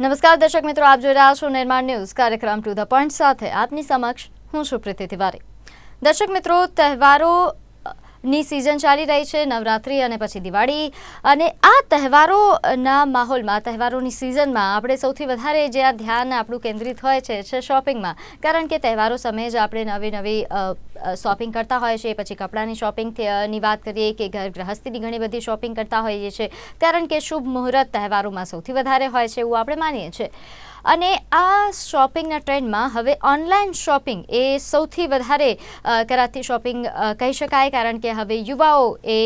નમસ્કાર દર્શક મિત્રો, આપ જોઈ રહ્યા છો નિર્માણ ન્યૂઝ કાર્યક્રમ ટુ ધ પોઈન્ટ સાથે. આપની સમક્ષ હું સુપ્રીતિ પ્રીતિ તિવારી. દર્શક મિત્રો, તહેવારો ની સિઝન ચાલી રહી છે, નવરાત્રિ અને પછી દિવાળી. અને આ તહેવારોના માહોલમાં, તહેવારોની સિઝનમાં આપણે સૌથી વધારે જે આ ધ્યાન આપણું કેન્દ્રિત હોય છે શોપિંગમાં કારણ કે તહેવારો સમયે જ આપણે નવી નવી શોપિંગ કરતા હોય છે. પછી કપડાની શોપિંગની વાત કરીએ કે ઘર ગૃહસ્થીની ઘણી બધી શોપિંગ કરતા હોઈએ છીએ કારણ કે શુભ મુહૂર્ત તહેવારોમાં સૌથી વધારે હોય છે એવું આપણે માનીએ છીએ. અને આ શોપિંગના ટ્રેન્ડમાં હવે ઓનલાઈન શોપિંગ એ સૌથી વધારે કરાતી શોપિંગ કહી શકાય. કારણ કે હવે યુવાઓ એ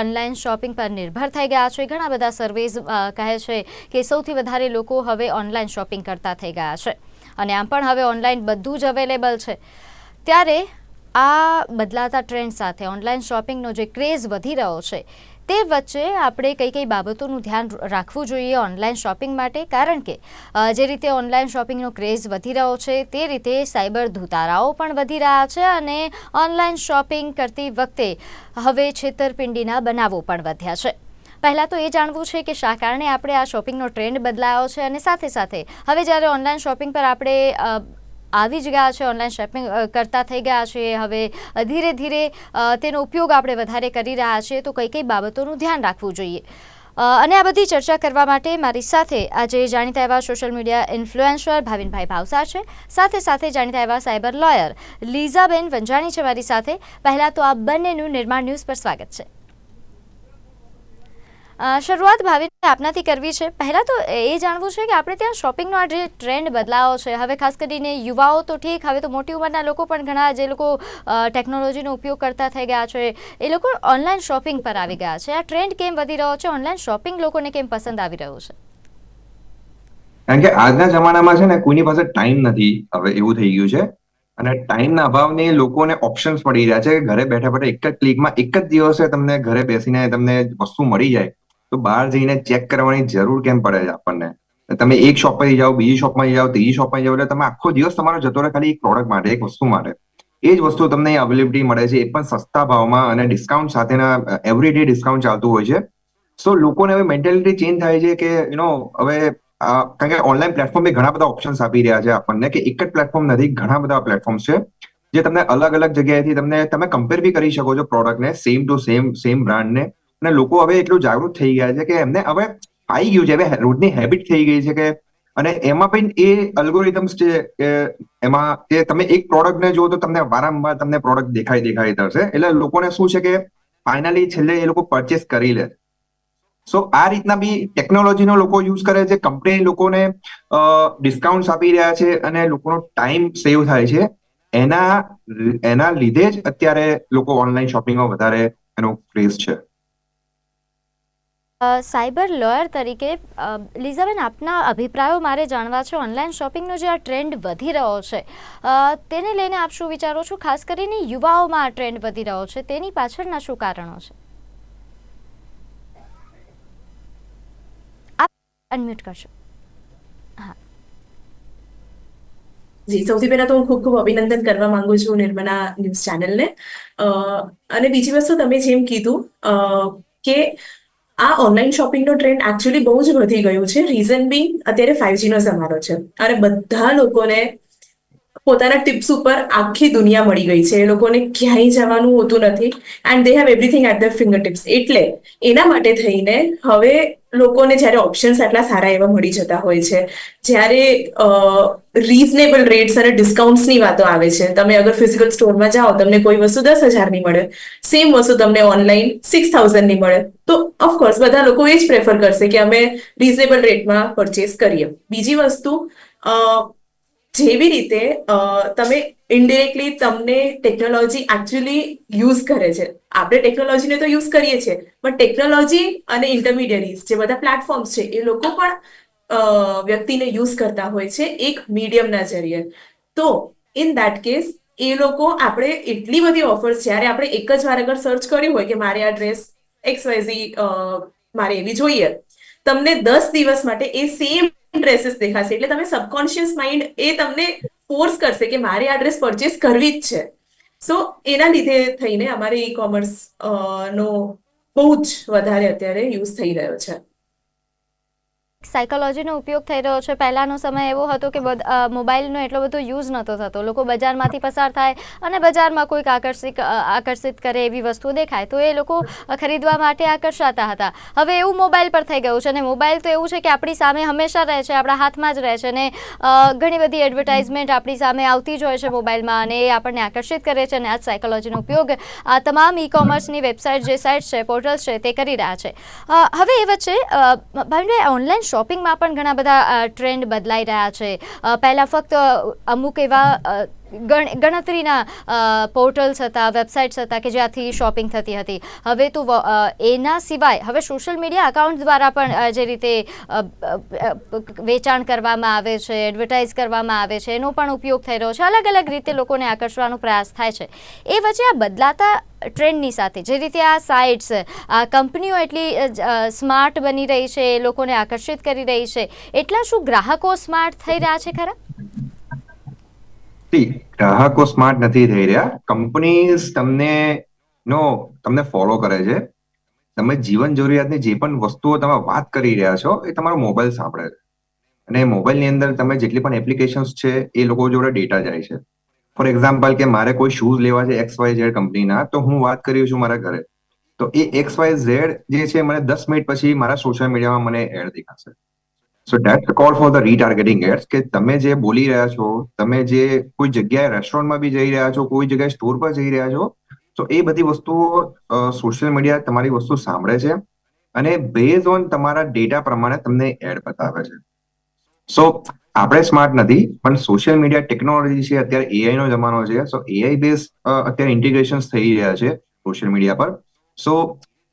ઓનલાઈન શોપિંગ પર નિર્ભર થઈ ગયા છે. ઘણા બધા સર્વેઝ કહે છે કે સૌથી વધારે લોકો હવે ઓનલાઈન શોપિંગ કરતા થઈ ગયા છે. અને આમ પણ હવે ઓનલાઈન બધું જ અવેલેબલ છે. ત્યારે આ બદલાતા ટ્રેન્ડ સાથે ઓનલાઈન શોપિંગનો જે ક્રેઝ વધી રહ્યો છે તે વચ્ચે આપણે કઈ કઈ બાબતોનું ધ્યાન રાખવું જોઈએ ઓનલાઈન શોપિંગ માટે? કારણ કે જે રીતે ઓનલાઈન શોપિંગનો ક્રેઝ વધી રહ્યો છે, તે રીતે સાયબર ધુતારાઓ પણ વધી રહ્યા છે અને ઓનલાઈન શોપિંગ કરતી વખતે હવે છેતરપિંડીના બનાવો પણ વધ્યા છે. પહેલાં તો એ જાણવું છે કે શા કારણે આપણે આ શોપિંગનો ટ્રેન્ડ બદલાયો છે અને સાથે સાથે હવે જ્યારે ઓનલાઈન શોપિંગ પર આપણે આવી જ ગયા છે ઓનલાઈન શોપિંગ કરતા થઈ ગયા છે. હવે ધીરે ધીરે તેનો ઉપયોગ આપણે વધારે કરી રહ્યા છીએ, તો કઈ કઈ બાબતોનું ધ્યાન રાખવું જોઈએ? અને આ બધી ચર્ચા કરવા માટે મારી સાથે આજે જાણીતા એવા social media influencer Bhavinbhai Bhavsar છે. સાથે સાથે જાણીતા એવા સાયબર લોયર લીઝાબેન વંજાણી છે મારી સાથે. પહેલાં તો આ બંનેનું નિર્માણ ન્યૂઝ પર સ્વાગત છે. શરૂઆત ભાવિનભાઈ આપનાથી કરવી છે. પહેલાં તો એ જાણવું છે કે આપણે ત્યાં શોપિંગનો આ જે ટ્રેન્ડ બદલાવો છે. હવે ખાસ કરીને યુવાઓ તો ઠીક, હવે તો મોટી ઉંમરના લોકો પણ ઘણા જે લોકો ટેકનોલોજીનો ઉપયોગ કરતા થઈ ગયા છે. એ લોકો ઓનલાઈન શોપિંગ પર આવી ગયા છે. આ ટ્રેન્ડ કેમ વધી રહ્યો છે? ઓનલાઈન શોપિંગ લોકોને કેમ પસંદ આવી રહ્યું છે? કારણ કે આજના જમાનામાં છે ને, કોઈની પાસે ટાઈમ નથી હવે એવું થઈ ગયું છે. અને ટાઈમના અભાવને લોકોને ઓપ્શન્સ મળી રહ્યા છે. ઘરે બેઠા બેઠા એક જ ક્લિકમાં એક જ દિવસે તમને ઘરે બેસીને તમને વસ્તુ મળી જાય. તો બહાર જઈને ચેક કરવાની જરૂર કેમ પડે છે આપણને? તમે એક શોપ પર જાઓ, બીજી શોપમાં જાઓ, ત્રીજી શોપમાં જાઓ, એટલે તમે આખો દિવસ તમારો જતો રહે ખાલી એક પ્રોડક્ટ માટે, એક વસ્તુ માટે. એ જ વસ્તુ તમને અવેલેબિલિટી મળે છે, એ પણ સસ્તા ભાવમાં અને ડિસ્કાઉન્ટ સાથેના એવરીડે ડિસ્કાઉન્ટ ચાલતું હોય છે. સો લોકોને હવે મેન્ટેલિટી ચેન્જ થાય છે કે યુ નો હવે કારણ કે ઓનલાઈન પ્લેટફોર્મ ઘણા બધા ઓપ્શન્સ આપી રહ્યા છે આપણને કે એક જ પ્લેટફોર્મ નથી, ઘણા બધા પ્લેટફોર્મ છે, જે તમને અલગ અલગ જગ્યાએથી તમને, તમે કમ્પેર બી કરી શકો છો પ્રોડક્ટને સેમ ટુ સેમ સેમ બ્રાન્ડને અને લોકો હવે એટલું જાગૃત થઈ ગયા છે કે એમને હવે આવી ગયું છે. હવે રોજની હેબિટ થઈ ગઈ છે કે અને એમાં પણ એ અલ્ગોરિધમ્સ છે કે એમાં કે તમે એક પ્રોડક્ટને જો તો તમને વારંવાર તમને પ્રોડક્ટ દેખાય દેખાય થશે. એટલે લોકોને શું છે કે ફાઇનલી છેલ્લે એ લોકો પરચેસ કરી લે. સો આ રીતના બી ટેકનોલોજીનો લોકો યુઝ કરે છે. કંપની લોકોને ડિસ્કાઉન્ટ આપી રહ્યા છે અને લોકોનો ટાઈમ સેવ થાય છે. એના એના લીધે જ અત્યારે લોકો ઓનલાઈન શોપિંગમાં વધારે એનો ક્રેઝ છે. સાયબર લોયર તરીકે લીઝાબેન, આપના અભિપ્રાયો મારે જાણવા છે? ઓનલાઈન શોપિંગનો જે આ ટ્રેન્ડ વધી રહ્યો છે તેને લઈને આપ શું વિચારો છો? ખાસ કરીને યુવાઓમાં આ ટ્રેન્ડ વધી રહ્યો છે. તેની પાછળના શું કારણો છે? અનમ્યુટ કરશો. જી, સૌથી પહેલા તો હું ખૂબ ખૂબ અભિનંદન કરવા માંગુ છું નિર્મલા ન્યૂઝ ચેનલને. અને બીજી વસ્તુ તમે જેમ કીધું કે આ ઓનલાઈન શોપિંગનો ટ્રેન્ડ એકચ્યુઅલી બહુ જ વધી ગયું છે. રીઝન બી અત્યારે ફાઇવજીનો જમાનો છે. અને બધા લોકોને પોતાના ટિપ્સ ઉપર આખી દુનિયા મળી ગઈ છે. એ લોકોને ક્યાંય જવાનું હોતું નથી. And they have everything at the fingertips એટલે એના માટે થઈને હવે લોકોને જ્યારે ઓપ્શન્સ આટલા સારા એવા મળી જતા હોય છે, જ્યારે રીઝનેબલ રેટ્સ અને ડિસ્કાઉન્ટ્સની વાતો આવે છે. તમે અગર ફિઝિકલ સ્ટોરમાં જાઓ, તમને કોઈ વસ્તુ દસ હજારની મળે સેમ વસ્તુ તમને ઓનલાઈન સિક્સ થાઉઝન્ડની મળે. તો ઓફકોર્સ બધા લોકો એ જ પ્રેફર કરશે કે અમે રીઝનેબલ રેટમાં પરચેસ કરીએ. બીજી વસ્તુ જેવી રીતે તમે ઇનડિરેક્ટલી તમને ટેકનોલોજી એકચ્યુઅલી યુઝ કરે છે. આપણે ટેકનોલોજીને તો યુઝ કરીએ છીએ, પણ ટેકનોલોજી અને ઇન્ટરમીડિયરીઝ જે બધા પ્લેટફોર્મ્સ છે, એ લોકો પણ વ્યક્તિને યુઝ કરતા હોય છે એક મીડિયમના જરીએ તો ઇન દેટ કેસ એ લોકો આપણે એટલી બધી ઓફર્સ જ્યારે આપણે એક જ વાર અગર સર્ચ કર્યું હોય કે મારે આ ડ્રેસ એક્સ વાયઝી મારે એવી જોઈએ, તમને દસ દિવસ માટે એ સેમ ડ્રેસીસ દેખાશે. એટલે તમે સબકોન્શિયસ માઇન્ડ એ તમને ફોર્સ કરશે કે મારે આ ડ્રેસ પરચેસ કરવી જ છે. સો એના લીધે થઈને અમારે ઈ કોમર્સ નો બહુ જ વધારે અત્યારે યુઝ થઈ રહ્યો છે. સાયકોલોજીનો ઉપયોગ થઈ રહ્યો છે. પહેલાંનો સમય એવો હતો કે મોબાઈલનો એટલો બધો યુઝ નહોતો થતો. લોકો બજારમાંથી પસાર થાય અને બજારમાં કોઈક આકર્ષિત આકર્ષિત કરે એવી વસ્તુ દેખાય. તો એ લોકો ખરીદવા માટે આકર્ષાતા હતા. હવે એવું મોબાઈલ પર થઈ ગયું છે અને મોબાઈલ તો એવું છે કે આપણી સામે હંમેશા રહે છે, આપણા હાથમાં જ રહે છે અને ઘણી બધી એડવર્ટાઇઝમેન્ટ આપણી સામે આવતી જ હોય છે મોબાઈલમાં અને એ આપણને આકર્ષિત કરે છે અને આ સાયકોલોજીનો ઉપયોગ આ તમામ ઈ કોમર્સની વેબસાઇટ જે સાઇટ્સ છે, પોર્ટલ્સ છે, તે કરી રહ્યા છે. હવે એ વચ્ચે ભાઈ ઓનલાઈન શોપિંગમાં પણ ઘણા બધા ટ્રેન્ડ બદલાઈ રહ્યા છે. પહેલાં ફક્ત અમુક એવા ગણતરીના પોર્ટલ્સ હતા, વેબસાઇટ્સ હતા કે જ્યાંથી શોપિંગ થતી હતી. હવે તો એના સિવાય હવે સોશિયલ મીડિયા અકાઉન્ટ દ્વારા પણ જે રીતે વેચાણ કરવામાં આવે છે, એડવર્ટાઇઝ કરવામાં આવે છે, એનો પણ ઉપયોગ થઈ રહ્યો છે. અલગ અલગ રીતે લોકોને આકર્ષવાનો પ્રયાસ થાય છે. એ વચ્ચે આ બદલાતા ટ્રેન્ડની સાથે, જે રીતે આ સાઇટ્સ, આ કંપનીઓ એટલી સ્માર્ટ બની રહી છે લોકોને આકર્ષિત કરી રહી છે. એટલા શું ગ્રાહકો સ્માર્ટ થઈ રહ્યા છે ખરા? ગ્રાહકો સ્માર્ટ નથી થઈ રહ્યા. કંપનીઝ તમને નો તમને ફોલો કરે છે. તમે જીવન જરૂરિયાતની જે પણ વસ્તુઓ તમે વાત કરી રહ્યા છો, એ તમારો મોબાઈલ સાંભળે છે. અને મોબાઈલની અંદર તમે જેટલી પણ એપ્લિકેશન્સ છે, એ લોકો જોડે ડેટા જાય છે. ફોર એક્ઝામ્પલ કે મારે કોઈ શૂઝ લેવા છે એક્સ વાય ઝેડ કંપનીના, તો હું વાત કરી છું મારા ઘરે. તો એ એક્સ વાય ઝેડ જે છે, મને દસ મિનિટ પછી મારા સોશિયલ મીડિયામાં મને એડ દેખાશે. So that call for the retargeting ads કે તમે જે બોલી રહ્યા છો, તમે જે કોઈ જગ્યાએ રેસ્ટોરન્ટમાં બી જઈ રહ્યા છો, કોઈ જગ્યાએ સ્ટોર પર જઈ રહ્યા છો, તો એ બધી વસ્તુઓ સોશિયલ મીડિયા તમારી વસ્તુ સાંભળે છે અને બેઝ ઓન તમારા ડેટા પ્રમાણે તમને એડ બતાવે છે. સો આપણે સ્માર્ટ નથી, પણ સોશિયલ મીડિયા ટેકનોલોજી છે, અત્યારે એઆઈ નો જમાનો છે સો એઆઈ બેઝ અત્યારે ઇન્ટિગ્રેશન થઈ રહ્યા છે સોશિયલ મીડિયા પર. સો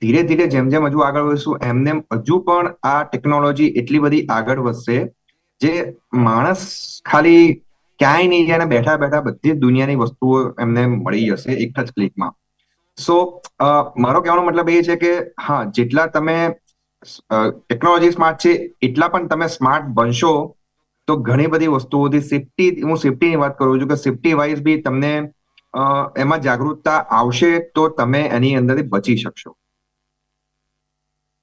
ધીરે ધીરે જેમ જેમ હજુ આગળ વધશું, એમ એમ હજુ પણ આ ટેકનોલોજી એટલી બધી આગળ વધશે જે માણસ ખાલી ક્યાંય નહીં જાય બેઠા બેઠા બધી જ દુનિયાની વસ્તુઓ એમને મળી જશે એક જ ક્લિકમાં સો મારો કહેવાનો મતલબ એ છે કે, હા, જેટલા તમે ટેકનોલોજી સ્માર્ટ છે, એટલા પણ તમે સ્માર્ટ બનશો, તો ઘણી બધી વસ્તુઓથી સેફટી હું સેફટીની વાત કરું છું કે સેફટી વાઇઝ બી તમને એમાં જાગૃતતા આવશે તો તમે એની અંદરથી બચી શકશો.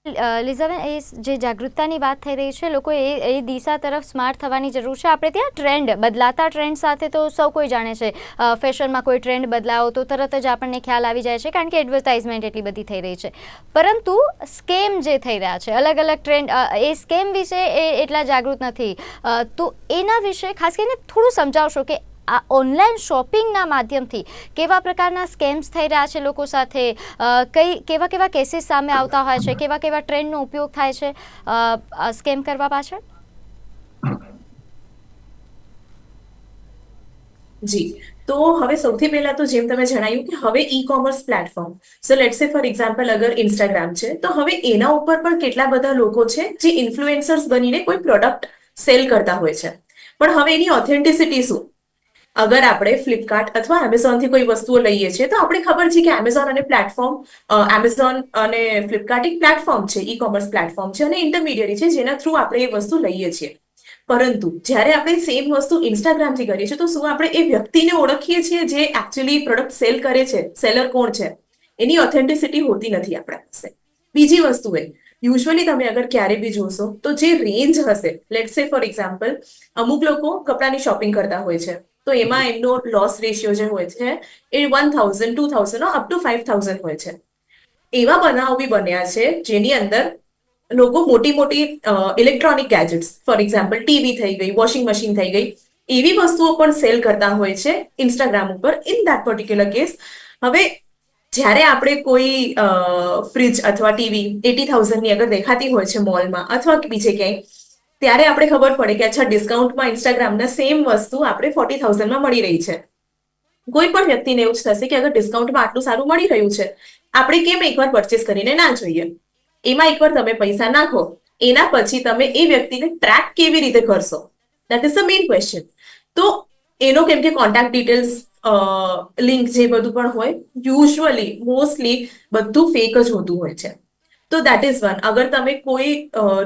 લીઝાબેન, એ જે જાગૃતતાની વાત થઈ રહી છે લોકો એ એ દિશા તરફ સ્માર્ટ થવાની જરૂર છે. આપણે ત્યાં ટ્રેન્ડ, બદલાતા ટ્રેન્ડ સાથે તો સૌ કોઈ જાણે છે. ફેશનમાં કોઈ ટ્રેન્ડ બદલાવો તો તરત જ આપણને ખ્યાલ આવી જાય છે, કારણ કે એડવર્ટાઇઝમેન્ટ એટલી બધી થઈ રહી છે. પરંતુ સ્કેમ જે થઈ રહ્યા છે અલગ અલગ ટ્રેન્ડ એ સ્કેમ વિશે એ એટલા જાગૃત નથી. તો એના વિશે ખાસ કરીને થોડું સમજાવશો કે આ ઓનલાઈન શોપિંગના માધ્યમથી કેવા પ્રકારના સ્કેમ્સ થઈ રહ્યા છે લોકો સાથે? કઈ, કેવા કેવા કેસીસ સામે આવતા હોય છે? કેવા કેવા ટ્રેન્ડનો ઉપયોગ થાય છે સ્કેમ કરવા પાછળ? જી. તો હવે સૌથી પહેલા તો જેમ તમે જણાવ્યું કે હવે ecommerce platform so let say for example અગર ઇન્સ્ટાગ્રામ છે, તો હવે એના ઉપર પણ કેટલા બધા લોકો છે, જે ઇન્ફ્લુએન્સર્સ બનીને કોઈ પ્રોડક્ટ સેલ કરતા હોય છે. પણ હવે એની ઓથેન્ટિસિટી શું? અગર આપણે ફ્લિપકાર્ટ અથવા એમેઝોનથી કોઈ વસ્તુઓ લઈએ છીએ, તો આપણે ખબર છે કે એમેઝોન અને પ્લેટફોર્મ એમેઝોન અને ફ્લિપકાર્ટ એક પ્લેટફોર્મ છે ઈ કોમર્સ પ્લેટફોર્મ છે અને ઇન્ટરમીડિયરી છે, જેના થ્રુ આપણે એ વસ્તુ લઈએ છીએ. પરંતુ જ્યારે આપણે સેમ વસ્તુ ઇન્સ્ટાગ્રામથી કરીએ છીએ, તો શું આપણે એ વ્યક્તિને ઓળખીએ છીએ જે એકચ્યુઅલી પ્રોડક્ટ સેલ કરે છે સેલર કોણ છે? એની ઓથેન્ટિસિટી હોતી નથી આપણા પાસે. બીજી વસ્તુ એ યુઝ્યુઅલી તમે અગર ક્યારે બી જોશો, તો જે રેન્જ હશે લેટ સે ફોર એક્ઝામ્પલ અમુક લોકો કપડાની શોપિંગ કરતા હોય છે. તો એમાં એમનો લોસ રેશિયો જે હોય છે, એ one thousand two thousand up to five thousand હોય છે. એવા બનાવો બી બન્યા છે, જેની અંદર લોકો મોટી મોટી electronic gadgets for example TV થઈ ગઈ વોશિંગ મશીન થઈ ગઈ, એવી વસ્તુઓ પણ સેલ કરતા હોય છે ઇન્સ્ટાગ્રામ ઉપર ઇન દેટ પર્ટિક્યુલર કેસ હવે જ્યારે આપણે કોઈ ફ્રિજ અથવા ટીવી એટી થાઉઝન્ડની અગર દેખાતી હોય છે મોલમાં અથવા બીજે ક્યાંય ત્યારે આપણે ખબર પડે કે અચ્છા ડિસ્કાઉન્ટમાં ઇન્સ્ટાગ્રામના સેમ વસ્તુ આપણે ફોર્ટી થાઉઝન્ડમાં મળી રહી છે. કોઈ પણ વ્યક્તિને એવું જ થશે કે અગર ડિસ્કાઉન્ટમાં આટલું સારું મળી રહ્યું છે, આપણે કેમ એકવાર પરચેસ કરીને ના જોઈએ? એમાં એકવાર તમે પૈસા નાખો, એના પછી તમે એ વ્યક્તિને ટ્રેક કેવી રીતે કરશો? That is the main question તો એનો કેમ કે કોન્ટેક્ટ ડિટેલ્સ લિંક જે બધું પણ હોય યુઝ્યુઅલી મોસ્ટલી બધું ફેક જ હોતું હોય છે. તો દેટ ઇઝ વન અગર તમે કોઈ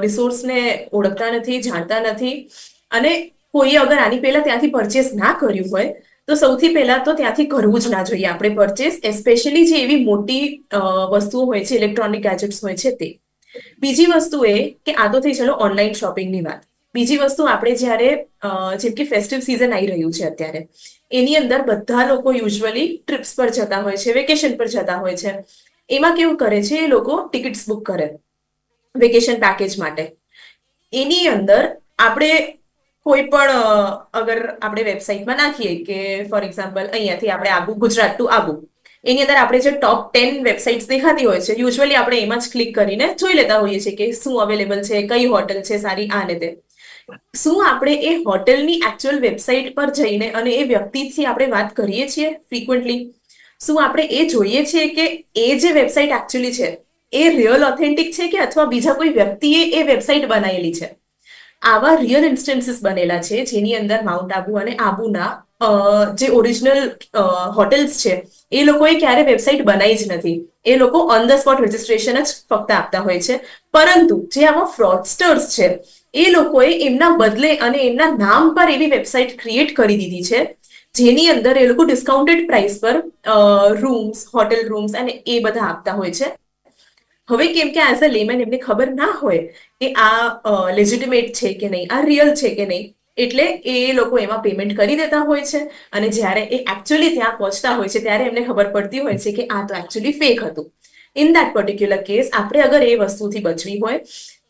રિસોર્સને ઓળખતા નથી, જાણતા નથી, અને કોઈએ અગર આની પહેલા ત્યાંથી પરચેસ ના કર્યું હોય, તો સૌથી પહેલા તો ત્યાંથી કરવું જ ના જોઈએ આપણે પરચેસ એસ્પેશિયલી જે એવી મોટી વસ્તુઓ હોય છે ઇલેક્ટ્રોનિક ગેજેટ્સ હોય છે તે. બીજી વસ્તુ એ કે આ તો થઈ, ચલો ઓનલાઈન શોપિંગની વાત. બીજી વસ્તુ આપણે જ્યારે જેમ કે ફેસ્ટિવ સિઝન આવી રહ્યું છે અત્યારે, એની અંદર બધા લોકો યુઝ્યુઅલી ટ્રીપ્સ પર જતા હોય છે વેકેશન પર જતા હોય છે. એમાં કેવું કરે છે એ લોકો ટિકિટ્સ બુક કરે વેકેશન પેકેજ માટે. એની અંદર આપણે કોઈ પણ અગર આપણે વેબસાઇટમાં નાખીએ કે ફોર એક્ઝામ્પલ અહીંયાથી આપણે આબુ ગુજરાત ટુ આબુ એની અંદર આપણે જે ટોપ ટેન વેબસાઇટ્સ દેખાતી હોય છે યુઝ્યુઅલી આપણે એમાં જ ક્લિક કરીને જોઈ લેતા હોઈએ છીએ કે શું અવેલેબલ છે, કઈ હોટલ છે, સારી આ ને તે. શું આપણે એ હોટલની એકચ્યુઅલ વેબસાઇટ પર જઈને અને એ વ્યક્તિથી આપણે વાત કરીએ છીએ ફ્રિકવન્ટલી શું આપણે એ જોઈએ છીએ કે એ જે વેબસાઇટ એકચ્યુઅલી છે, એ રિયલ ઓથેન્ટિક છે કે અથવા બીજા કોઈ વ્યક્તિએ એ વેબસાઇટ બનાવેલી છે? આવા રિયલ ઇન્સ્ટન્સીસ બનેલા છે, જેની અંદર માઉન્ટ આબુ અને આબુના જે ઓરિજિનલ હોટેલ્સ છે, એ લોકોએ ક્યારે વેબસાઇટ બનાવી જ નથી. એ લોકો ઓન ધ સ્પોટ રજિસ્ટ્રેશન જ ફક્ત આપતા હોય છે. પરંતુ જે આવા ફ્રોડસ્ટર્સ છે, એ લોકોએ એમના બદલે અને એમના નામ પર એવી વેબસાઇટ ક્રિએટ કરી દીધી છે જેની અંદર એ લોકો ડિસ્કાઉન્ટેડ પ્રાઇસ પર રૂમ્સ હોટેલ રૂમ્સ અને એ બધા આપતા હોય છે. હવે કેમ કે એઝ અ લેમેન એમને ખબર ના હોય કે આ લેજિટિમેટ છે કે નહીં, આ રિયલ છે કે નહીં, એટલે એ લોકો એમાં પેમેન્ટ કરી દેતા હોય છે અને જ્યારે એ એકચ્યુઅલી ત્યાં પહોંચતા હોય છે ત્યારે એમને ખબર પડતી હોય છે કે આ તો એકચ્યુઅલી ફેક હતું. ઇન દેટ પર્ટિક્યુલર કેસ આપણે અગર એ વસ્તુથી બચવી હોય,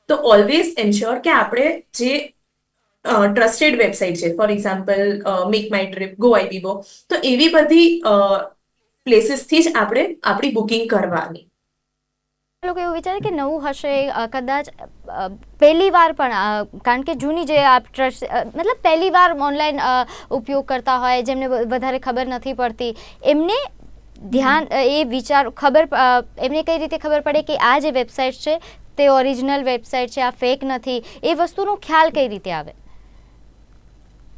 તો ઓલવેઝ એન્શ્યોર કે આપણે જે ટ્રસ્ટેડ વેબસાઇટ છે. For example make my trip Goibibo તો એવી બધી પ્લેસીસથી જ આપણે આપણી બુકિંગ કરવાની. લોકો એવું વિચારે કે નવું હશે કદાચ પહેલી વાર પણ કારણ કે જૂની જે આપ ટ્રસ્ટ મતલબ પહેલી વાર ઓનલાઈન ઉપયોગ કરતા હોય, જેમને વધારે ખબર નથી પડતી, એમને ધ્યાન એ વિચાર, ખબર એમને કઈ રીતે ખબર પડે કે આ જે વેબસાઇટ છે, તે ઓરિજિનલ વેબસાઇટ છે, આ ફેક નથી, એ વસ્તુનો ખ્યાલ કઈ રીતે આવે?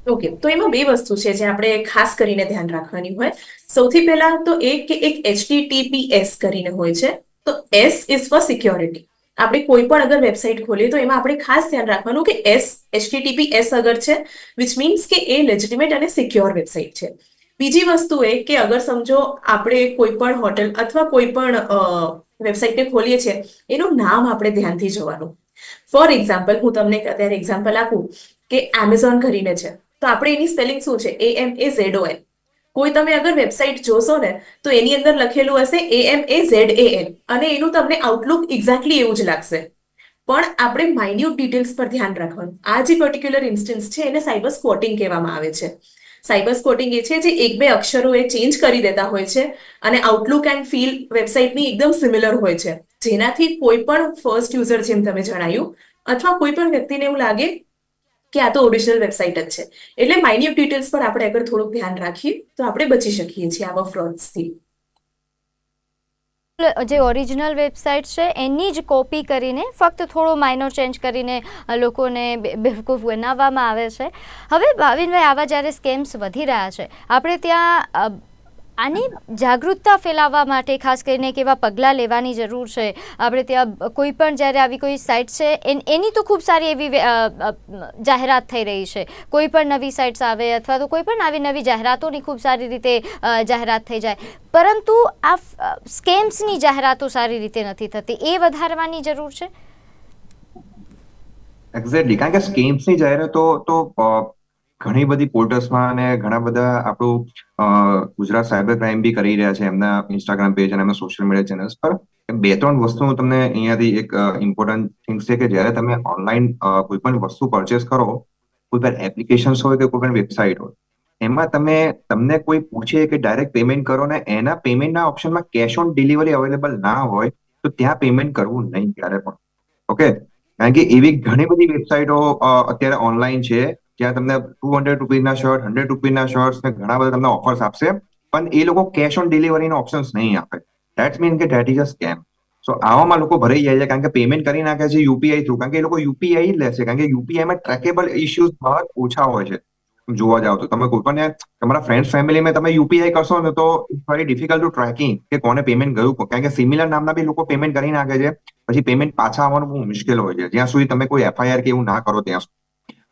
ઓકે તો એમાં બે વસ્તુ છે જે આપણે ખાસ કરીને ધ્યાન રાખવાની હોય. સૌથી પહેલા તો એક કે એક HTTPS કરીને હોય છે. તો એસ ઇઝ ફોર સિક્યોરિટી આપણે કોઈ પણ અગર વેબસાઇટ ખોલીએ તો એમાં આપણે ખાસ ધ્યાન રાખવાનું કે એસ HTTPS અગર છે વિચ મીન્સ કે એ લેજિટિમેટ અને સિક્યોર વેબસાઇટ છે. બીજી વસ્તુ એ કે અગર સમજો આપણે કોઈ પણ હોટલ અથવા કોઈ પણ વેબસાઇટને ખોલીએ છીએ, એનું નામ આપણે ધ્યાનથી જોવાનું. ફોર એક્ઝામ્પલ હું તમને અત્યારે એક્ઝામ્પલ આપું કે એમેઝોન કરીને છે. તો આપણે એની સ્પેલિંગ શું છે? એ એમ એ ઝેડ એન કોઈ તમે અગર વેબસાઇટ જોશો ને, તો એની અંદર લખેલું હશે એ એમ એ ઝેડ એ એન અને એનું તમને આઉટલુક એક્ઝેક્ટલી એવું જ લાગશે. પણ આપણે માઇન્યુટ ડિટેલ્સ પર ધ્યાન રાખવાનું. આ જે પર્ટિક્યુલર ઇન્સ્ટન્સ છે, એને સાયબર સ્પોટિંગ કહેવામાં આવે છે. સાયબર સ્પોટિંગ એ છે જે એક બે અક્ષરો એ ચેન્જ કરી દેતા હોય છે અને આઉટલુક એન્ડ ફીલ વેબસાઇટની એકદમ સિમિલર હોય છે. જેનાથી કોઈ પણ ફર્સ્ટ યુઝર જેમ તમે જણાયું, અથવા કોઈ પણ વ્યક્તિને એવું લાગે કે આ તો ઓરિજિનલ વેબસાઇટ જ છે. એટલે માઇન્યુટ ડિટેલ્સ પર આપણે અગર થોડુંક ધ્યાન રાખીએ, તો આપણે બચી શકીએ છીએ આવા ફ્રોડ્સથી જે ઓરિજિનલ વેબસાઇટ છે, એની જ કોપી કરીને ફક્ત થોડો માઇનોર ચેન્જ કરીને લોકોને બેવકૂફ બનાવવામાં આવે છે. હવે ભાવિનભાઈ, આવા જ્યારે સ્કેમ્સ વધી રહ્યા છે, આપણે ત્યાં આની જાગૃતતા ફેલાવવા માટે, ખાસ કરીને કેવા પગલાં લેવાની જરૂર છે. આપણે ત્યાં કોઈ પણ જ્યારે આવી કોઈ સાઇટ છે, એન- તો ખૂબ સારી એવી જાહેરાત થઈ રહી છે. કોઈ પણ નવી સાઇટ્સ આવે અથવા તો કોઈ પણ આવી નવી જાહેરાતોની ખૂબ સારી રીતે જાહેરાત થઈ જાય. પરંતુ આ સ્કેમ્સની જાહેરાતો સારી રીતે નથી થતી. એ વધારવાની જરૂર છે? એક્ઝેક્ટલી કારણ કે સ્કેમ્સની જાહેરાતો તો ઘણી બધી પોર્ટલ્સમાં અને ઘણા બધા આપણું ગુજરાત સાયબર ક્રાઇમ બી કરી રહ્યા છે, એમના ઇન્સ્ટાગ્રામ પેજ અને એમના સોશિયલ મીડિયા ચેનલ્સ પર. બે ત્રણ વસ્તુ તમને અહીંયાથી એક ઇમ્પોર્ટન્ટ થિંગ્સ છે કે જ્યારે તમે ઓનલાઈન કોઈ પણ વસ્તુ પરચેસ કરો, કોઈ પણ એપ્લિકેશન્સ હોય કે કોઈ પણ વેબસાઇટ હોય, એમાં તમે, તમને કોઈ પૂછે કે ડાયરેક્ટ પેમેન્ટ કરો ને એના પેમેન્ટના ઓપ્શનમાં કેશ ઓન ડિલિવરી અવેલેબલ ના હોય, તો ત્યાં પેમેન્ટ કરવું નહીં ક્યારે પણ. ઓકે કારણ કે એવી ઘણી બધી વેબસાઇટો અત્યારે ઓનલાઈન છે જ્યાં તમને ટુ હંડ્રેડ રૂપીઝના શર્ટ હંડ્રેડ રૂપીઝના શર્ટ્સ ને ઘણા બધા તમને ઓફર્સ આપશે, પણ એ લોકો કેશ ઓન ડિલિવરીના ઓપ્શન્સ નહીં આપે. ધેટ્સ મીન કે that is a scam so આવામાં લોકો ભરાઈ જાય છે, કારણ કે પેમેન્ટ કરી નાખે છે યુપીઆઈ થ્રુ કારણ કે એ લોકો યુપીઆઈ જ લેશે કારણ કે યુપીઆઈમાં ટ્રેકેબલ ઇસ્યુઝ બહાર ઓછા હોય છે. જોવા જાવ તો તમે કોઈ પણ તમારા ફ્રેન્ડ ફેમિલીમાં તમે યુપીઆઈ કરશો ને તો વેરી ડિફિકલ્ટ ટુ ટ્રેકિંગ કે કોને પેમેન્ટ ગયું કારણ કે સિમિલર નામના બી લોકો પેમેન્ટ કરી નાખે છે, પછી પેમેન્ટ પાછા આવવાનું બહુ મુશ્કેલ હોય છે. જ્યાં સુધી તમે કોઈ એફઆઈઆર કે એવું ના કરો ત્યાં સુધી.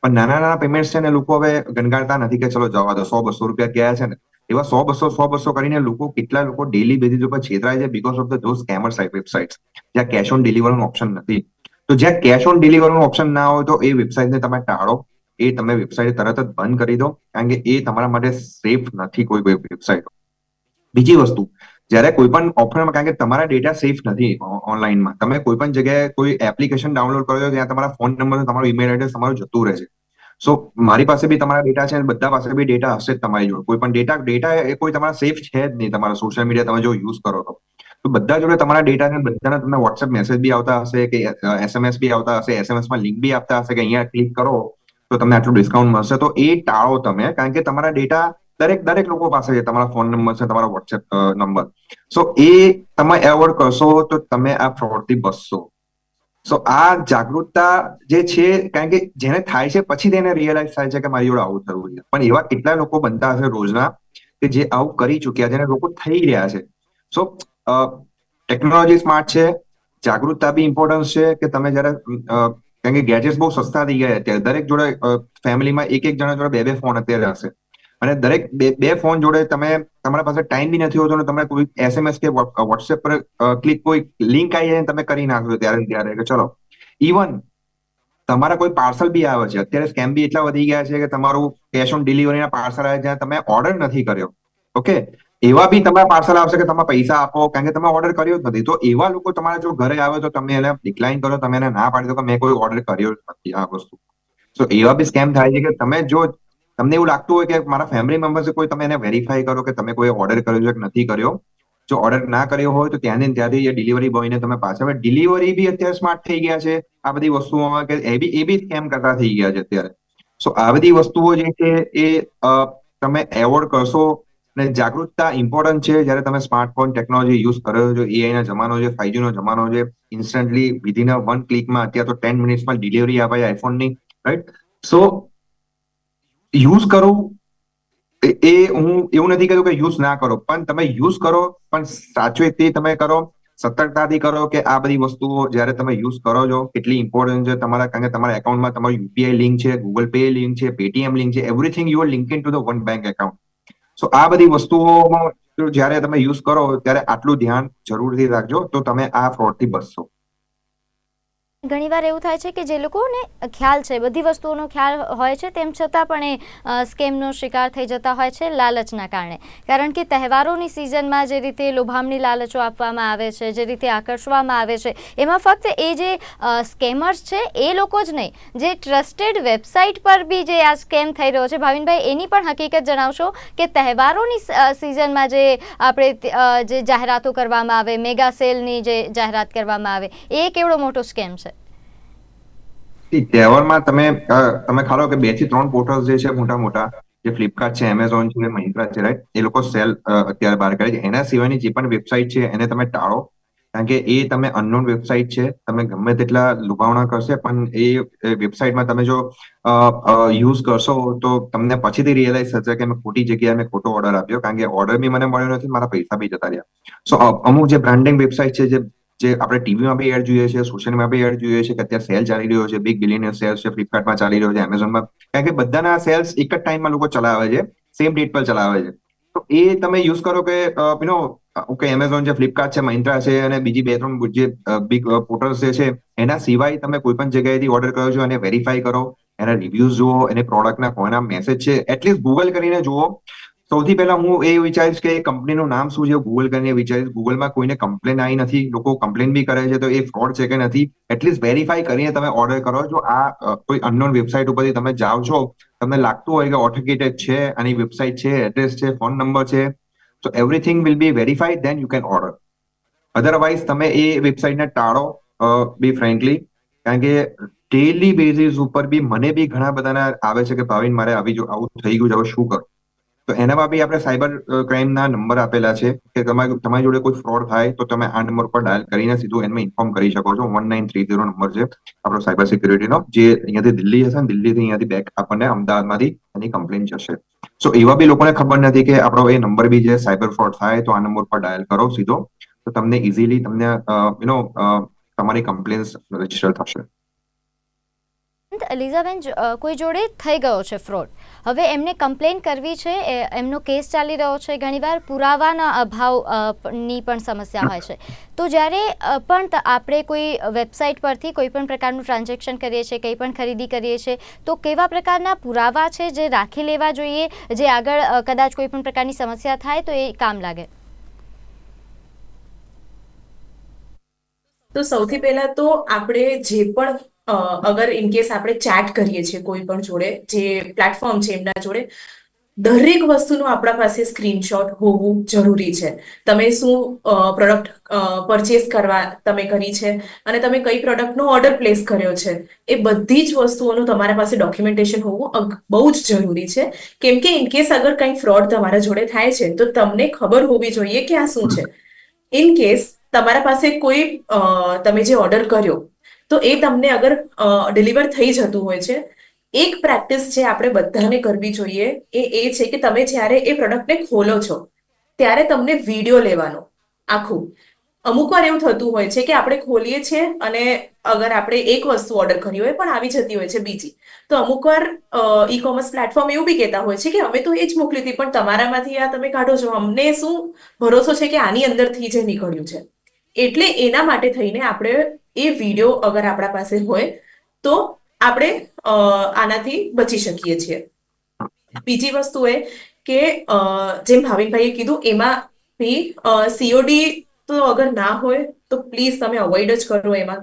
પણ નાના નાના પેમેન્ટ છે ને, લોકો હવે ગણગાડતા નથી કે ચલો જવા દો, સો બસો રૂપિયા ગયા છે ને. એવા સો બસો સો બસો કરીને લોકો કેટલા લોકો ડેલી બેઝિસ ઉપર છેતરાય છે because of the those scammer site websites જ્યાં કેશ ઓન ડિલિવરનું ઓપ્શન નથી. તો જ્યાં કેશ ઓન ડિલિવરનું ઓપ્શન ના હોય તો એ વેબસાઇટને તમે ટાળો. એ તમે વેબસાઇટ તરત જ બંધ કરી દો, કારણ કે એ તમારા માટે સેફ નથી કોઈ વેબસાઇટ બીજી વસ્તુ, જ્યારે કોઈ પણ ઓપ્શનમાં કારણ કે તમારા ડેટા સેફ નથી ઓનલાઈનમાં તમે કોઈ પણ જગ્યાએ કોઈ એપ્લિકેશન ડાઉનલોડ કરો ત્યાં તમારા ફોન નંબર તમારું ઈમેલ એડ્રેસ તમારું જતું રહે છે. સો મારી પાસે બી તમારા ડેટા છે બધા પાસે બી ડેટા હશે જ તમારી જોડે. કોઈ પણ ડેટા ડેટા એ કોઈ તમારા સેફ છે જ નહીં તમારા સોશિયલ મીડિયા તમે જો યુઝ કરો તો. બધા જોડે તમારા ડેટા છે બધાના તમને વોટ્સએપ મેસેજ બી આવતા હશે કે એસએમએસ બી આવતા હશે એસએમએસમાં લિંક બી આપતા હશે કે અહીંયા ક્લિક કરો તો તમને આટલું ડિસ્કાઉન્ટ મળશે. તો એ ટાળો તમે, કારણ કે તમારા ડેટા દરેક દરેક લોકો પાસે છે. તમારા ફોન નંબર છે, તમારો વોટ્સએપ નંબર સો એ તમે એવોર્ડ કરશો તો તમે આ ફ્રોડથી બચશો. સો આ જાગૃતતા જે છે, કારણ કે જેને થાય છે, પછી તેને રિયલાઇઝ થાય છે કે મારી જોડે આવું થયું છે. પણ એવા કેટલા લોકો બનતા હશે રોજના કે જે આવું કરી ચુક્યા છે લોકો થઈ રહ્યા છે. સો ટેકનોલોજી સ્માર્ટ છે, જાગૃતતા બી ઇમ્પોર્ટન્સ છે કે તમે જયારે કારણ કે ગેજેટ્સ બહુ સસ્તા થઈ ગયા અત્યારે. દરેક જોડે ફેમિલીમાં એક એક જણા જોડે બે બે ફોન અત્યારે હશે. અને દરેક બે બે ફોન જોડે તમે તમારા પાસે ટાઈમ બી નથી હોતો તમે કોઈ એસએમએસ કે વોટ્સએપ પર ક્લિક કોઈ લિંક આવી જાય તમે કરી નાખો ત્યારે ત્યારે. કે ચલો ઇવન તમારા કોઈ પાર્સલ બી આવે છે, અત્યારે સ્કેમ બી એટલા વધી ગયા છે કે તમારું કેશ ઓન ડિલિવરીના પાર્સલ આવે જ્યાં તમે ઓર્ડર નથી કર્યો. ઓકે એવા બી તમારા પાર્સલ આવશે કે તમે પૈસા આપો, કારણ કે તમે ઓર્ડર કર્યો જ નથી. તો એવા લોકો તમારા જો ઘરે આવે તો તમે એને ડિક્લાઇન કરો, તમે એને ના પાડી દો કે મેં કોઈ ઓર્ડર કર્યો જ નથી આ વસ્તુ. તો એવા બી સ્કેમ થાય છે કે તમે જો તમને એવું લાગતું હોય કે મારા ફેમિલી મેમ્બર્સે કોઈ તમે એને વેરીફાઈ કરો કે તમે કોઈ ઓર્ડર કર્યો છે કે નથી કર્યો. જો ઓર્ડર ના કર્યો હોય તો ત્યાંને ત્યાંથી એ ડિલિવરી બોયને તમે પાછા ડિલિવરી બી અત્યારે સ્માર્ટ થઈ ગયા છે. આ બધી વસ્તુઓમાં કે એ બી એ બી સ્કેમ કરતા થઈ ગયા છે અત્યારે. સો આ બધી વસ્તુઓ જે છે એ તમે એવોર્ડ કરશો અને જાગૃતતા ઇમ્પોર્ટન્ટ છે. જ્યારે તમે સ્માર્ટફોન ટેકનોલોજી યુઝ કરો છો એઆઈ ના જમાનો છે ફાઈવજી નો જમાનો છે ઇન્સ્ટન્ટલી વિધિન વન ક્લિકમાં અત્યારે તો ટેન મિનિટ્સમાં ડિલિવરી આપે આઈફોનની રાઈટ સો યુઝ કરો. એ હું, એવું નથી કહેતો કે યુઝ ના કરો. પણ તમે યુઝ કરો, પણ સાચવેથી તમે કરો. સતર્કતાથી કરો કે આ બધી વસ્તુઓ જ્યારે તમે યુઝ કરો છો, કેટલી ઇમ્પોર્ટન્ટ છે. તમારા કારણ કે તમારા એકાઉન્ટમાં તમારું યુપીઆઈ લિંક છે ગૂગલ પે લિંક છે પેટીએમ લિંક છે everything you are link in to the one bank account so આ બધી વસ્તુઓમાં જ્યારે તમે યુઝ કરો, ત્યારે આટલું ધ્યાન જરૂરથી રાખજો, તો તમે આ ફ્રોડથી બચશો. ઘણીવાર એવું થાય છે કે જે લોકોને ખ્યાલ છે, બધી વસ્તુઓનો ખ્યાલ હોય છે, તેમ છતાં પણ એ સ્કેમનો શિકાર થઈ જતા હોય છે લાલચના કારણે. કારણ કે તહેવારોની સિઝનમાં જે રીતે લોભામણી લાલચો આપવામાં આવે છે, જે રીતે આકર્ષવામાં આવે છે, એમાં ફક્ત એ જે સ્કેમર્સ છે, એ લોકો જ નહીં, જે ટ્રસ્ટેડ વેબસાઇટ પર બી જે આ સ્કેમ થઈ રહ્યો છે, ભાવિનભાઈ, એની પણ હકીકત જણાવશો કે તહેવારોની સિઝનમાં જે આપણે જે જાહેરાતો કરવામાં આવે, મેગા સેલની જે જાહેરાત કરવામાં આવે, એ કેવડો મોટો સ્કેમ છે? તહેવારમાં તમે તમે ખાલો કે બેથી ત્રણ પોર્ટલ્સ જે છે મોટા મોટા, જે ફ્લિપકાર્ટ છે એમેઝોન છે મહિન્દ્રા છે રાઈટ એ લોકો સેલ અત્યારે બહાર કરે છે. એના સિવાયની જે પણ વેબસાઇટ છે, એને તમે ટાળો. કારણ કે એ તમે અનનોન વેબસાઇટ છે, તમે ગમે તેટલા લુભાવણા કરશે, પણ એ વેબસાઇટમાં તમે જો યુઝ કરશો, તો તમને પછીથી રિયલાઇઝ થશે કે મેં ખોટી જગ્યાએ મેં ખોટો ઓર્ડર આપ્યો. કારણ કે ઓર્ડર બી મને મળ્યો નથી, મારા પૈસા બી જતા રહ્યા. સો અમુક જે બ્રાન્ડિંગ વેબસાઇટ છે, જે જે આપણે ટીવીમાં બી એડ જોઈએ છે સોશિયલમાં બી એડ જોઈએ છે, કે અત્યારે સેલ ચાલી રહ્યો છે બિગ બિલિયનર સેલ્સ છે ફ્લિપકાર્ટમાં ચાલી રહ્યો છે એમેઝોનમાં કારણ કે બધાના સેલ્સ એક જ ટાઈમમાં લોકો ચલાવે છે સેમ ડેટ પર ચલાવે છે. તો એ તમે યુઝ કરો કે યુનો ઓકે એમેઝોન છે ફ્લિપકાર્ટ છે મહિન્દ્રા છે, અને બીજી બે ત્રણ જે બિગ પોર્ટલ્સ છે, એના સિવાય તમે કોઈ પણ જગ્યાએથી ઓર્ડર કરો છો અને વેરીફાઈ કરો, એના રિવ્યુઝ જુઓ, એને પ્રોડક્ટના કોઈના મેસેજ છે એટલીસ્ટ ગૂગલ કરીને જુઓ. સૌથી પહેલા હું એ વિચારીશ કે કંપનીનું નામ શું છે ગૂગલ કરીને વિચારીશ. ગૂગલમાં કોઈને કમ્પ્લેન આવી નથી. લોકો કમ્પ્લેન બી કરે છે તો એ ફ્રોડ છે કે નથી? એટલીસ્ટ વેરીફાઈ કરીને તમે ઓર્ડર કરો. છો આ કોઈ અનનોન વેબસાઇટ ઉપરથી તમે જાઓ છો, તમને લાગતું હોય કે ઓથેન્ટિકેટેડ છે, આની વેબસાઇટ છે એડ્રેસ છે ફોન નંબર છે, તો everything will be verified then you can order otherwise તમે એ વેબસાઇટને ટાળો બી ફ્રેન્કલી કારણ કે ડેલી બેઝિસ ઉપર બી મને બી ઘણા બધાના આવે છે કે ભાવિન મારે આવી જો, આવું થઈ ગયું છે, હવે શું કરું? તો એનામાં બી આપણે સાયબર ક્રાઇમના નંબર આપેલા છે કે તમારે તમારી જોડે કોઈ ફ્રોડ થાય તો તમે આ નંબર પર ડાયલ કરીને સીધું એમને ઇન્ફોર્મ કરી શકો છો. One nine three zero number છે આપણો સાયબર સિક્યુરિટીનો, જે અહીંયાથી દિલ્હી હશે ને દિલ્હીથી અહીંયાથી બેક આપણને અમદાવાદમાંથી એની કમ્પ્લેન જશે. સો એવા બી લોકોને ખબર નથી કે આપણો એ નંબર બી જે સાયબર ફ્રોડ થાય તો આ નંબર પર ડાયલ કરો સીધો. તો તમને ઇઝીલી તમને યુ નો તમારી કમ્પ્લેન્સ રજિસ્ટર થશે. એલિઝાબેન કોઈ જોડે થઈ ગયો છે ફ્રોડ હવે એમને કમ્પ્લેન કરવી છે એમનો કેસ ચાલી રહ્યો છે, ઘણીવાર પુરાવાના અભાવની પણ સમસ્યા હોય છે. તો જ્યારે પણ આપણે કોઈ વેબસાઇટ પરથી કોઈ પણ પ્રકારનું ટ્રાન્ઝેક્શન કરીએ છીએ, કંઈ પણ ખરીદી કરીએ છીએ, તો કેવા પ્રકારના પુરાવા છે જે રાખી લેવા જોઈએ, જે આગળ કદાચ કોઈ પણ પ્રકારની સમસ્યા થાય, તો એ કામ લાગે? તો સૌથી પહેલા તો આપણે જે પણ અગર ઇન કેસ આપણે ચેટ કરીએ છીએ કોઈ પણ જોડે જે પ્લેટફોર્મ છે એમના જોડે દરેક વસ્તુનું આપણા પાસે સ્ક્રીનશોટ હોવું જરૂરી છે. તમે શું પ્રોડક્ટ પરચેસ કરવા તમે કરી છે અને તમે કઈ પ્રોડક્ટનો ઓર્ડર પ્લેસ કર્યો છે એ બધી જ વસ્તુઓનું તમારા પાસે ડોક્યુમેન્ટેશન હોવું બહુ જ જરૂરી છે. કેમ કે ઇન કેસ અગર કંઈ ફ્રોડ તમારા જોડે થાય છે તો તમને ખબર હોવી જોઈએ કે આ શું છે. ઇન કેસ તમારા પાસે કોઈ તમે જે ઓર્ડર કર્યો તો એ તમને અગર ડિલિવર થઈ જતું હોય છે, એક પ્રેક્ટિસ જે આપણે બધાને કરવી જોઈએ એ એ છે કે તમે જ્યારે એ પ્રોડક્ટને ખોલો છો, ત્યારે તમને વીડિયો લેવાનો, આખું. અમુક વાર એવું થતું હોય છે કે આપણે ખોલીએ છીએ અને અગર આપણે એક વસ્તુ ઓર્ડર કરી હોય પણ આવી જતી હોય છે બીજી. તો અમુક વાર ઈ કોમર્સ પ્લેટફોર્મ એવું બી કહેતા હોય છે કે અમે તો એ જ મોકલી હતી પણ તમારામાંથી આ તમે કાઢો છો, અમને શું ભરોસો છે કે આની અંદરથી જે નીકળ્યું છે? એટલે એના માટે થઈને આપણે એ વીડિયો અગર આપણા પાસે હોય, તો આપણે આનાથી બચી શકીએ છીએ. બીજી વસ્તુ એ કે જેમ ભાવિનભાઈએ કીધું એમાં બી સીઓડી તો અગર ના હોય, તો પ્લીઝ તમે અવોઇડ જ કરો એમાં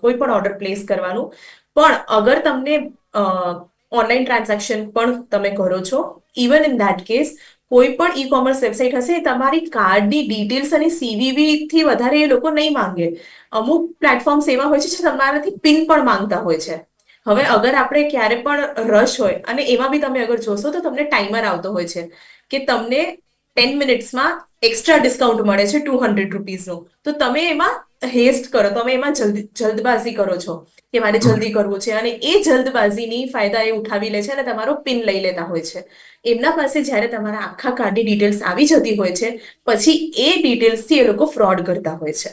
કોઈ પણ ઓર્ડર પ્લેસ કરવાનું. પણ અગર તમને ઓનલાઈન ટ્રાન્ઝેક્શન પણ તમે કરો છો ઇવન ઇન ધેટ કેસ કોઈ પણ ઈ કોમર્સ વેબસાઇટ હશે, તમારી કાર્ડની ડિટેલ્સ અને સીવીવી થી વધારે એ લોકો નહીં માંગે. અમુક પ્લેટફોર્મ્સ એવા હોય છે જે તમારાથી પિન પણ માંગતા હોય છે. હવે અગર આપણે ક્યારે પણ રશ હોય, અને એમાં બી તમે અગર જોશો તો તમને ટાઈમર આવતો હોય છે, કે તમને ટેન મિનિટ્સમાં એક્સ્ટ્રા ડિસ્કાઉન્ટ મળે છે ટુ હંડ્રેડ રૂપીઝનું તો તમે એમાં હેસ્ટ કરો તમે એમાં જલ્દી, જલ્દબાજી કરો છો કે મારે જલ્દી કરવું છે. અને એ જલ્દબાજીની ફાયદા એ ઉઠાવી લે છે અને તમારો પિન લઈ લેતા હોય છે. એમના પાસે જ્યારે તમારા આખા કાર્ડની ડિટેલ્સ આવી જતી હોય છે, પછી એ ડિટેલ્સથી એ લોકો ફ્રોડ કરતા હોય છે.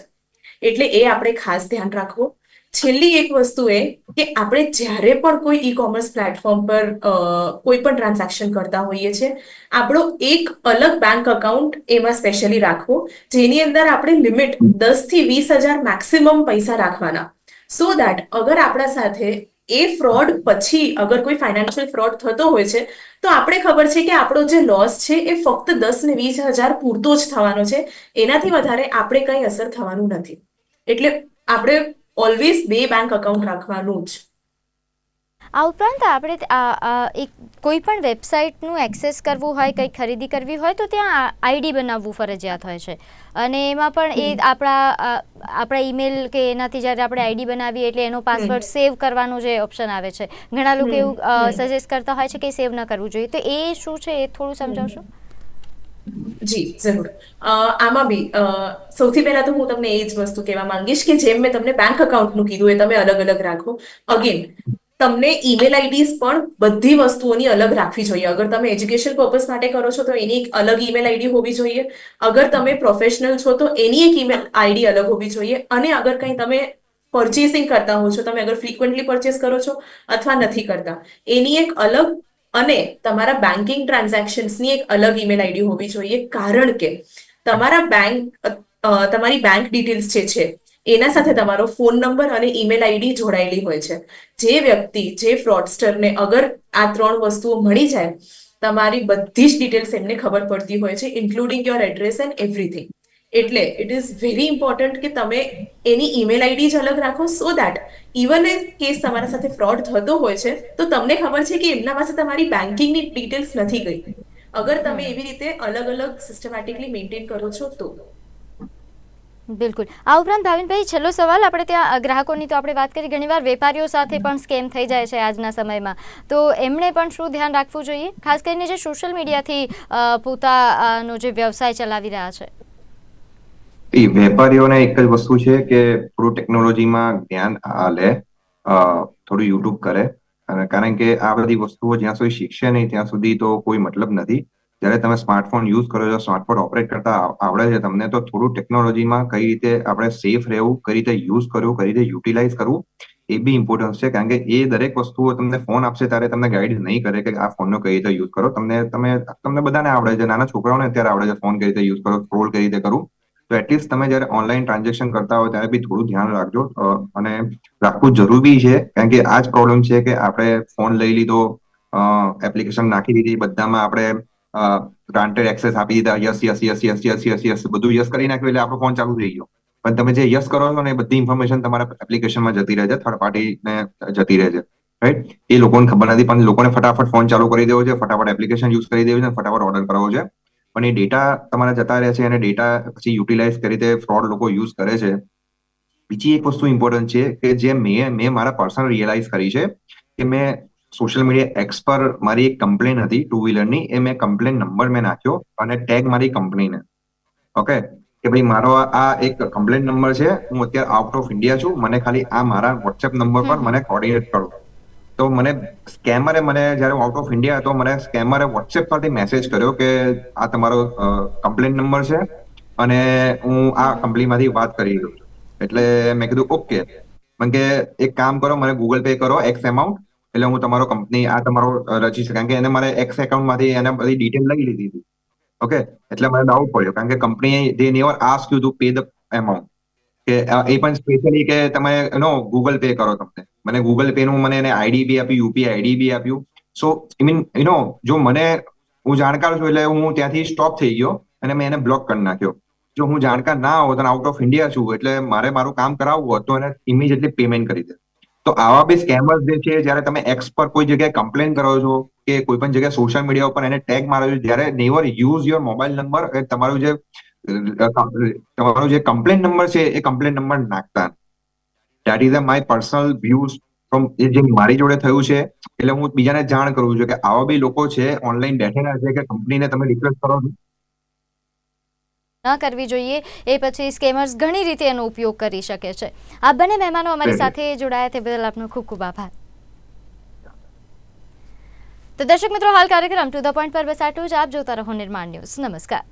એટલે એ આપણે ખાસ ધ્યાન રાખવું. છેલ્લી એક વસ્તુ એ કે આપણે જ્યારે પણ કોઈ ઈ કોમર્સ પ્લેટફોર્મ પર કોઈ પણ ટ્રાન્ઝેક્શન કરતા હોઈએ છીએ, આપણો એક અલગ બેંક અકાઉન્ટ એમાં સ્પેશિયલી રાખવો, જેની અંદર આપણે લિમિટ દસથી વીસ હજાર મેક્સિમમ પૈસા રાખવાના. સો દેટ અગર આપણા સાથે એ ફ્રોડ પછી અગર કોઈ ફાઇનાન્શિયલ ફ્રોડ થતો હોય છે, તો આપણે ખબર છે કે આપણો જે લોસ છે એ ફક્ત દસ ને વીસ હજાર પૂરતો જ થવાનો છે. એનાથી વધારે આપણે કંઈ અસર થવાનું નથી. એટલે આપણે ઓલવેઝ બે બેંક અકાઉન્ટ રાખવાનું જ. આ ઉપરાંત આપણે એક કોઈ પણ વેબસાઇટનું એક્સેસ કરવું હોય કંઈ ખરીદી કરવી હોય તો ત્યાં આઈડી બનાવવું ફરજિયાત હોય છે. અને એમાં પણ એ આપણા આપણા ઈમેલ કે એનાથી જ્યારે આપણે આઈડી બનાવીએ એટલે એનો પાસવર્ડ સેવ કરવાનો જે ઓપ્શન આવે છે. ઘણા લોકો એવું સજેસ્ટ કરતા હોય છે કે સેવ ન કરવું જોઈએ. તો એ શું છે? એ થોડું સમજાવશો? જી, જરૂર. આમાં બી સૌથી પહેલા તો હું તમને એ જ વસ્તુ કહેવા માંગીશ કે જેમ મેં તમને બેંક અકાઉન્ટનું કીધું એ તમે અલગ અલગ રાખો. અગેન તમને ઈમેલ આઈડીઝ પણ બધી વસ્તુઓની અલગ રાખવી જોઈએ. અગર તમે એજ્યુકેશન પર્પઝ માટે કરો છો તો એની એક અલગ ઈમેલ આઈડી હોવી જોઈએ. અગર તમે પ્રોફેશનલ છો તો એની એક ઈમેલ આઈડી અલગ હોવી જોઈએ. અને અગર કંઈ તમે પરચેસિંગ કરતા હો છો, તમે અગર ફ્રિકવન્ટલી પરચેસ કરો છો અથવા નથી કરતા, એની એક અલગ અને તમારા બેન્કિંગ ટ્રાન્ઝેક્શન્સની એક અલગ ઈમેલ આઈડી હોવી જોઈએ. કારણ કે તમારા બેંક તમારી બેંક ડિટેલ્સ જે છે, એના સાથે તમારો ફોન નંબર અને ઈમેલ આઈડી જોડાયેલી હોય છે. જે વ્યક્તિ, જે ફ્રોડસ્ટરને અગર આ ત્રણ વસ્તુઓ મળી જાય, તમારી બધી જ ડિટેલ્સ એમને ખબર પડતી હોય છે including your address and everything એટલે ઇટ ઇઝ વેરી ઇમ્પોર્ટન્ટ કે તમે એની ઈમેલ આઈડી જ અલગ રાખો so that even a case તમારા સાથે ફ્રોડ થતો હોય છે તો તમને ખબર છે કે એમના પાસે તમારી બેન્કિંગની ડિટેલ્સ નથી ગઈ. અગર તમે એવી રીતે અલગ અલગ સિસ્ટમેટિકલી મેન્ટેન કરો છો તો. બિલકુલ. આ ઉપરાંત ભાવિનભાઈ છેલ્લો સવાલ આપણે ત્યાં ગ્રાહકોની તો આપણે વાત કરી ઘણીવાર વેપારીઓ સાથે પણ સ્કેમ થઈ જાય છે આજના સમયમાં. તો એમણે પણ શું ધ્યાન રાખવું જોઈએ? ખાસ કરીને જે સોશિયલ મીડિયાથી પોતાનો જે વ્યવસાય ચલાવી રહ્યા છે. એ વેપારીઓને એક જ વસ્તુ છે કે થોડું ટેકનોલોજીમાં જ્ઞાન લે થોડું યુટ્યુબ કરે. અને કારણ કે આ બધી વસ્તુઓ જ્યાં સુધી શીખશે નહીં, ત્યાં સુધી તો કોઈ મતલબ નથી. જ્યારે તમે સ્માર્ટફોન યુઝ કરો છો સ્માર્ટફોન ઓપરેટ કરતા આવડે છે તમને, તો થોડું ટેકનોલોજીમાં કઈ રીતે આપણે સેફ રહેવું, કઈ રીતે યુઝ કરવું, કઈ રીતે યુટિલાઇઝ કરવું, એ બી ઇમ્પોર્ટન્સ છે. કારણ કે એ દરેક વસ્તુઓ તમને ફોન આપશે ત્યારે તમને ગાઈડ નહીં કરે કે આ ફોનનો કઈ રીતે યુઝ કરો. તમને, તમે, તમને બધાને આવડે છે. નાના છોકરાઓને અત્યારે આવડે છે ફોન કઈ રીતે યુઝ કરો સ્ક્રોલ કઈ રીતે કરું. તો એટલીસ્ટ તમે જ્યારે ઓનલાઈન ટ્રાન્ઝેક્શન કરતા હો ત્યારે બી થોડું ધ્યાન રાખજો. અને રાખવું જરૂરી છે, કારણ કે આ જ પ્રોબ્લેમ છે કે આપણે ફોન લઈ લીધો એપ્લિકેશન નાખી દીધી, બધામાં આપણે ગ્રાન્ટેડ એક્સેસ આપી દીધા yes yes yes yes yes yes yes બધું યસ કરી નાખ્યું એટલે આપણો ફોન ચાલુ થઈ ગયો. પણ તમે જે યસ કરો છો ને એ બધી ઇન્ફોર્મેશન તમારા એપ્લિકેશનમાં જતી રહે છે થર્ડ પાર્ટીને જતી રહે છે રાઈટ એ લોકોને ખબર નથી, પણ લોકોને ફટાફટ ફોન ચાલુ કરી દેવો છે, ફટાફટ એપ્લિકેશન યુઝ કરી દેવું છે, ફટાફટ ઓર્ડર કરવો છે. પણ એ ડેટા તમારા જતા રહે છે અને ડેટા પછી યુટિલાઇઝ કરી રીતે ફ્રોડ લોકો યુઝ કરે છે. બીજી એક વસ્તુ ઇમ્પોર્ટન્ટ છે કે જે મેં મેં મારા પર્સનલ રિયલાઇઝ કરી છે કે મેં સોશિયલ મીડિયા એક્સ પર મારી એક કમ્પ્લેન હતી ટુ વ્હીલરની એ મેં કમ્પ્લેન નંબર મેં નાખ્યો અને ટેગ મારી કંપનીને ઓકે કે ભાઈ મારો આ એક કમ્પ્લેન નંબર છે હું અત્યારે આઉટ ઓફ ઇન્ડિયા છું મને ખાલી આ મારા વોટ્સએપ નંબર પર મને કોર્ડિનેટ કરો. તો મને સ્કેમરે મને જ્યારે આઉટ ઓફ ઇન્ડિયા હતો, મને સ્કેમરે વોટ્સએપ પરથી મેસેજ કર્યો કે આ તમારો કમ્પ્લેન નંબર છે અને હું આ કંપનીમાંથી વાત કરી રહ્યો એટલે મેં કીધું, ઓકે. મને કે, એક કામ કરો, મને ગૂગલ પે કરો એક્સ એમાઉન્ટ એટલે હું તમારો કંપની આ તમારો રજિસ્ટર. કારણ કે એને મારે એક્સ એકાઉન્ટમાંથી એને બધી ડિટેલ લઈ લીધી હતી. ઓકે એટલે મને ડાઉટ પડ્યો. કારણ કે કંપનીએ they never ask you to pay the amount કે એ પણ સ્પેશિયલી કે તમે નો ગૂગલ પે કરો તમને. મને ગૂગલ પે નું મને એને આઈડી બી આપ્યું યુપીઆઈ આઈડી બી આપ્યું. સો આઈ મીન યુ નો જો મને, હું જાણકાર છું એટલે હું ત્યાંથી સ્ટોપ થઈ ગયો અને મેં એને બ્લોક કરી નાખ્યો. જો હું જાણકાર ના હોત અને આઉટ ઓફ ઇન્ડિયા છું, એટલે મારે મારું કામ કરાવવું હોત તો એને ઇમિડિયેટલી પેમેન્ટ કરી દે તો આવા બી સ્કેમર્સ જે છે, જ્યારે તમે એક્સ પર કોઈ જગ્યાએ કમ્પ્લેન કરો છો કે કોઈ પણ જગ્યાએ સોશિયલ મીડિયા ઉપર એને ટેગ મારો છો, જ્યારે never use your mobile number તમારું જે તમારો જે કમ્પ્લેન નંબર છે એ કમ્પ્લેન નંબર નાખતા that is my personal views from એ જે મારી જોડે થયું છે એટલે હું બીજાને જાણ કરું છું કે આવા બી લોકો છે ઓનલાઈન બેઠેલા છે કે કંપનીને તમે રિક્વેસ્ટ કરો ન કરવી જોઈએ એ પછી સ્કેમર્સ ઘણી રીતે એનો ઉપયોગ કરી શકે છે. આ બંને મહેમાનો અમારી સાથે જોડાયા તે બદલ આપનો ખૂબ ખૂબ આભાર. તો દર્શક મિત્રો હાલ કાર્યક્રમ ટુ ધ પોઈન્ટ પર બસ આટલું જ આપ જોતા રહો નિર્માણ ન્યૂઝ. નમસ્કાર.